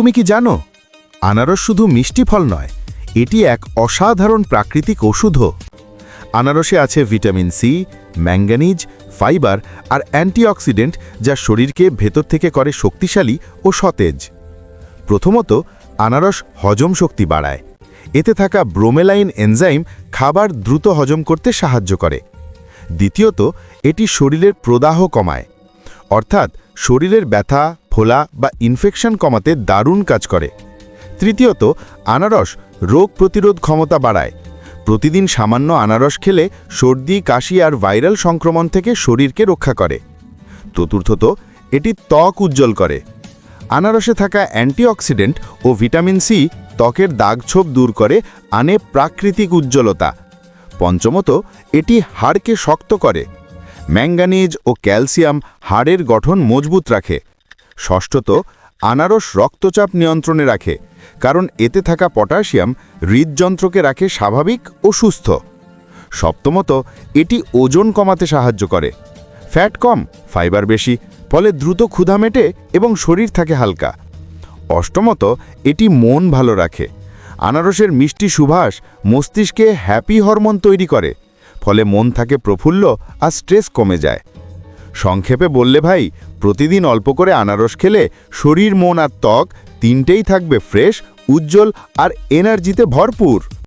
তুমি কি জানো? আনারস শুধু মিষ্টি ফল নয়, এটি এক অসাধারণ প্রাকৃতিক ওষুধও আনারসে আছে ভিটামিন সি, ম্যাঙ্গানিজ, ফাইবার আর অ্যান্টিঅক্সিডেন্ট যা শরীরকে ভেতর থেকে করে শক্তিশালী ও সতেজ। প্রথমত, আনারস হজম শক্তি বাড়ায়। এতে থাকা ব্রোমেলাইন এনজাইম খাবার দ্রুত হজম করতে সাহায্য করে। দ্বিতীয়ত, এটি শরীরের প্রদাহ কমায়। অর্থাৎ শরীরের ব্যথা, ফোলা বা ইনফেকশন কমাতে দারুণ কাজ করে। তৃতীয়ত, আনারস রোগ প্রতিরোধ ক্ষমতা বাড়ায়। প্রতিদিন সামান্য আনারস খেলে সর্দি, কাশি আর ভাইরাল সংক্রমণ থেকে শরীরকে রক্ষা করে। চতুর্থত, এটি ত্বক উজ্জ্বল করে। আনারসে থাকা অ্যান্টিঅক্সিডেন্ট ও ভিটামিন সি ত্বকের দাগছোপ দূর করে, আনে প্রাকৃতিক উজ্জ্বলতা। পঞ্চমত, এটি হাড়কে শক্ত করে। ম্যাঙ্গানিজ ও ক্যালসিয়াম হাড়ের গঠন মজবুত রাখে। ষষ্ঠত, আনারস রক্তচাপ নিয়ন্ত্রণে রাখে, কারণ এতে থাকা পটাশিয়াম হৃদযন্ত্রকে রাখে স্বাভাবিক ও সুস্থ। সপ্তমত, এটি ওজন কমাতে সাহায্য করে। ফ্যাট কম, ফাইবার বেশি, ফলে দ্রুত ক্ষুধা মেটে এবং শরীর থাকে হালকা। অষ্টমত, এটি মন ভালো রাখে। আনারসের মিষ্টি সুভাষ মস্তিষ্কে হ্যাপি হরমোন তৈরি করে। ফলে মন থাকে প্রফুল্ল আর স্ট্রেস কমে যায়। সংক্ষেপে বললে ভাই, প্রতিদিন অল্প করে আনারস খেলে শরীর, মন আর ত্বক তিনটেই থাকবে ফ্রেশ উজ্জ্বল আর এনার্জিতে ভরপুর।